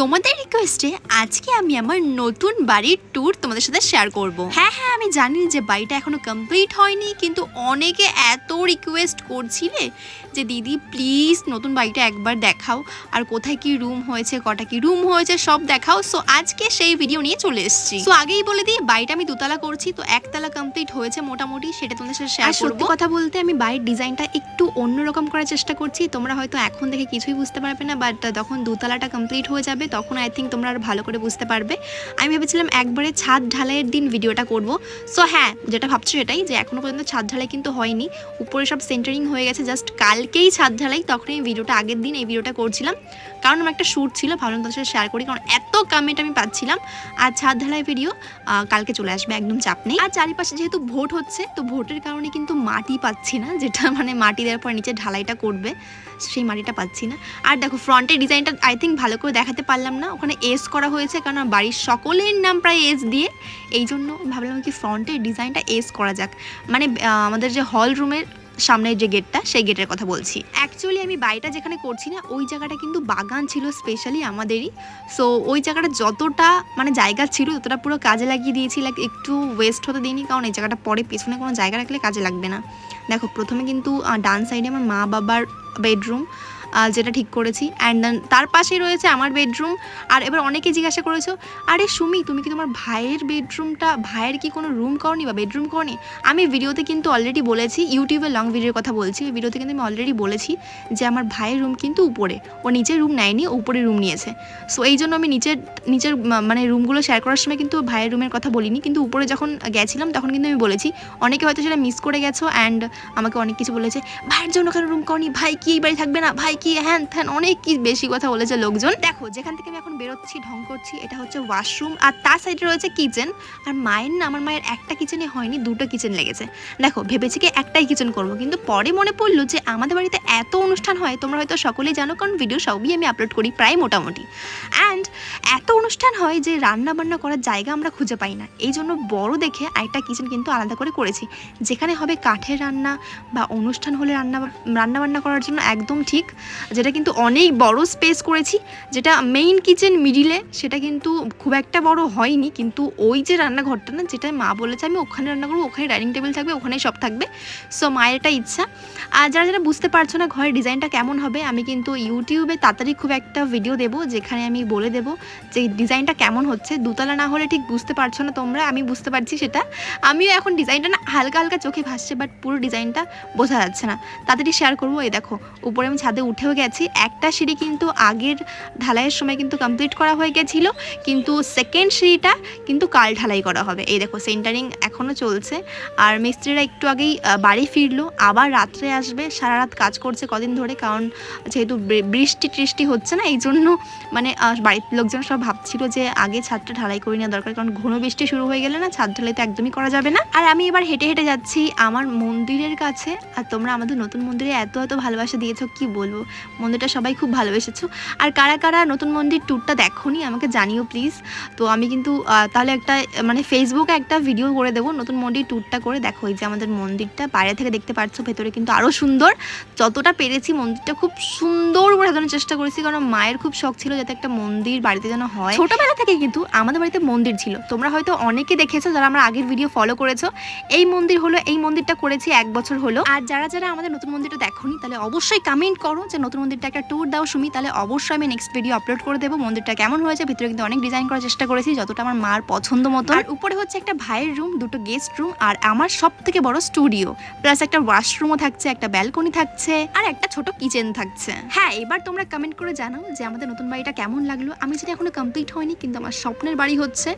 তোমাদের রিকোয়েস্টে আজকে আমি আমার নতুন বাড়ির ট্যুর তোমাদের সাথে শেয়ার করব। হ্যাঁ হ্যাঁ আমি জানি যে বাড়িটা এখনও কমপ্লিট হয়নি কিন্তু অনেকে এত রিকোয়েস্ট করছিলে যে দিদি প্লিজ নতুন বাড়িটা একবার দেখাও আর কোথায় কি রুম হয়েছে কটা কি রুম হয়েছে সব দেখাও। সো আজকে সেই ভিডিও নিয়ে চলে এসেছি। তো আগেই বলে দিই বাড়িটা আমি দুতলা করছি তো একতলা কমপ্লিট হয়েছে মোটামুটি সেটা তোমাদের সাথে শেয়ার করব সত্যি কথা বলতে আমি বাড়ির ডিজাইনটা একটু অন্যরকম করার চেষ্টা করছি তোমরা হয়তো এখন দেখে কিছুই বুঝতে পারবে না বাট তখন দুতলাটা কমপ্লিট হয়ে যাবে তখন আই থিঙ্ক তোমরা আরও ভালো করে বুঝতে পারবে। আমি ভেবেছিলাম একবারে ছাদ ঢালাইয়ের দিন ভিডিওটা করব। সো হ্যাঁ যেটা ভাবছ সেটাই যে এখনও পর্যন্ত ছাদ ঢালাই কিন্তু হয়নি। উপরে সব সেন্টারিং হয়ে গেছে জাস্ট কালকেই ছাদ ঢালাই, তখনই এই ভিডিওটা আগের দিন এই ভিডিওটা করছিলাম। কারণ আমার একটা শ্যুট ছিল, ভাবলাম তাদের সাথে শেয়ার করি, কারণ এত কমেন্ট আমি পাচ্ছিলাম। আর ছাদ ঢালাই ভিডিও কালকে চলে আসবে, একদম চাপ নেই। আর চারিপাশে যেহেতু ভোট হচ্ছে, তো ভোটের কারণে কিন্তু মাটি পাচ্ছি না, যেটা মানে মাটি দেওয়ার পর নিচে ঢালাইটা করবে, সেই মাটিটা পাচ্ছি না। আর দেখো ফ্রন্টের ডিজাইনটা আই থিঙ্ক ভালো করে দেখাতে পারলাম না। ওখানে এস করা হয়েছে কারণ বাড়ির সকলের নাম প্রায় এস দিয়ে। এই জন্য ভাবলাম কি ফ্রন্টের ডিজাইনটা এস করা যাক। মানে আমাদের যে হল রুমের সামনের যে গেটটা সেই গেটের কথা বলছি। অ্যাকচুয়ালি আমি বাড়িটা যেখানে করছি না, ওই জায়গাটা কিন্তু বাগান ছিল স্পেশালি আমাদেরই। সো ওই জায়গাটা যতটা মানে জায়গা ছিল, ততটা পুরো কাজে লাগিয়ে দিয়েছি। লাইক একটু ওয়েস্ট হতে দিইনি, কারণ এই জায়গাটা পরে পেছনে কোনো জায়গা রাখলে কাজে লাগবে না। দেখো, প্রথমে কিন্তু ডান সাইডে আমার মা বাবার বেডরুম যেটা ঠিক করেছি। অ্যান্ড তার পাশেই রয়েছে আমার বেডরুম আর এবার অনেকে জিজ্ঞাসা করেছ, আরে সুমি, তুমি কি তোমার ভাইয়ের বেডরুমটা ভাইয়ের কি কোনো রুম করনি বা বেডরুম করনি? আমি ভিডিওতে কিন্তু অলরেডি বলেছি ইউটিউবে লং ভিডিওর কথা বলছি। ওই ভিডিওতে কিন্তু আমি অলরেডি বলেছি যে আমার ভাইয়ের রুম কিন্তু উপরে। ও নিচের রুম নেয়নি উপরে রুম নিয়েছে। সো এই জন্য আমি নিচের নিচের মানে রুমগুলো শেয়ার করার সময় কিন্তু ভাইয়ের রুমের কথা বলিনি। কিন্তু উপরে যখন গেছিলাম, তখন কিন্তু আমি বলেছি, অনেকে হয়তো সেটা মিস করে গেছো অ্যান্ড আমাকে অনেক কিছু বলেছে, ভাইয়ের জন্য কেন রুম করনি? ভাই কি এই বাড়ি থাকবে না? ভাই কি, হ্যান ত্যান অনেক কি বেশি কথা বলেছে লোকজন। দেখো, যেখান থেকে আমি এখন বেরোচ্ছি, ঢং করছি, এটা হচ্ছে ওয়াশরুম আর তার সাইডে রয়েছে কিচেন। আর মায়ের না, আমার মায়ের একটা কিচেনে হয়নি, দুটো কিচেন লেগেছে। দেখো, ভেবেছি কি একটাই কিচেন করব, কিন্তু পরে মনে পড়ল যে আমাদের বাড়িতে এত অনুষ্ঠান হয়, তোমরা হয়তো সকলেই জানো, কারণ ভিডিও সবই আমি আপলোড করি প্রায় মোটামুটি। অ্যান্ড এত অনুষ্ঠান হয় যে রান্না বান্না করার জায়গা আমরা খুঁজে পাই না। এই জন্য বড় দেখে আরেকটা কিচেন কিন্তু আলাদা করে করেছি। যেখানে হবে কাঠের রান্না বা অনুষ্ঠান হলে রান্না রান্না বান্না করার জন্য একদম ঠিক। যেটা কিন্তু অনেক বড় স্পেস করেছি, যেটা মেইন কিচেন মিডিলে সেটা কিন্তু খুব একটা বড় হয়নি, কিন্তু ওই যে রান্নাঘরটা না, যেটা মা বলেছে আমি ওখানে রান্না করব, ওখানে ডাইনিং টেবিল থাকবে ওখানেই সব থাকবে। সো মায়ের একটা ইচ্ছা। আর যারা যারা বুঝতে পারছ না ঘরের ডিজাইনটা কেমন হবে, আমি কিন্তু ইউটিউবে তাড়াতাড়ি খুব একটা ভিডিও দেবো, যেখানে আমি বলে দেবো যে ডিজাইনটা কেমন হচ্ছে। দুতলা না হলে ঠিক বুঝতে পারছ না তোমরা, আমি বুঝতে পারছি সেটা। আমিও এখন ডিজাইনটা না হালকা হালকা চোখে ভাসছে বাট পুরো ডিজাইনটা বোঝা যাচ্ছে না। তাড়াতাড়ি শেয়ার করব, এই দেখো, উপরে আমি ছাদে উঠেও গেছি। একটা সিঁড়ি কিন্তু আগের ঢালাইয়ের সময় কিন্তু কমপ্লিট করা হয়ে গেছিল, কিন্তু সেকেন্ড সিঁড়িটা কিন্তু কাল ঢালাই করা হবে। এই দেখো সেন্টারিং এখনও চলছে। আর মিস্ত্রিরা একটু আগেই বাড়ি ফিরলো। আবার রাত্রে আসবে সারা রাত কাজ করছে কদিন ধরে, কারণ যেহেতু বৃষ্টি টৃষ্টি হচ্ছে না এই জন্য মানে বাড়ির লোকজন সব ভাবছিল যে আগে ছাদটা ঢালাই করে নেওয়া দরকার, কারণ ঘন বৃষ্টি শুরু হয়ে গেলে না ছাদ ঢালাই তো একদমই করা যাবে না। আর আমি এবার হেঁটে হেঁটে যাচ্ছি। আমার মন্দিরের কাছে, আর তোমরা আমাদের নতুন মন্দিরে এত এত ভালোবাসা দিয়েছ, কি বলব? মন্দিরটা সবাই খুব ভালোবেসেছো। আর কারা কারা নতুন মন্দির ট্যুরটা দেখোনি আমাকে জানিও প্লিজ তো আমি কিন্তু তাহলে একটা মানে ফেসবুকে একটা ভিডিও করে দেবো, নতুন মন্দির ট্যুরটা করে দেখো। এই যে আমাদের মন্দিরটা, বাইরে থেকে দেখতে পাচ্ছ ভেতরে কিন্তু আরও সুন্দর। যতটা পেরেছি মন্দিরটা খুব সুন্দর করে সাজানোর চেষ্টা করেছি, কারণ মায়ের খুব শখ ছিল যাতে একটা মন্দির বাড়িতে যেন হয়। ছোটোবেলা থেকে কিন্তু আমাদের বাড়িতে মন্দির ছিল। তোমরা হয়তো অনেকে দেখেছ যারা আমার আগের ভিডিও ফলো করেছ। এই মন্দির হলো, এই মন্দিরটা করেছি এক বছর হলো। আর যারা যারা আমাদের নতুন মন্দিরটা দেখোনি, তাহলে অবশ্যই কমেন্ট করো যে নতুন মন্দিরটা একটা ট্যুর দাও সুমি, তাহলে অবশ্যই আমি নেক্সট ভিডিও আপলোড করে দেবো। মন্দিরটা কেমন হয়েছে, ভিতরে কিন্তু অনেক ডিজাইন করার চেষ্টা করেছি, যতটা আমার মার পছন্দ মতো আর উপরে হচ্ছে একটা ভাইয়ের রুম দুটো গেস্ট রুম আর আমার সব থেকে বড় স্টুডিও প্লাস একটা ওয়াশরুমও থাকছে, একটা ব্যালকনি থাকছে, আর একটা ছোট কিচেন থাকছে। হ্যাঁ এবার তোমরা কমেন্ট করে জানাও যে আমাদের নতুন বাড়িটা কেমন লাগল। আমি যেটা এখনও কমপ্লিট হয়নি, কিন্তু আমার স্বপ্নের বাড়ি হচ্ছে।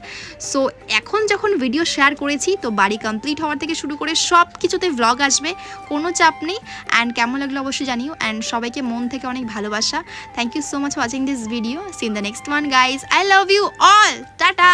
সো এখন যখন ভিডিও শেয়ার করেছি, তো বাড়ি কমপ্লিট হওয়ার থেকে শুরু করে সব কিছুতে ভ্লগ আসবে, কোনো চাপ নেই। অ্যান্ড কেমন লাগল অবশ্যই জানিও। অ্যান্ড সবাইকে মন থেকে অনেক ভালোবাসা। Thank you so much watching this video see the next one guys I love you all tata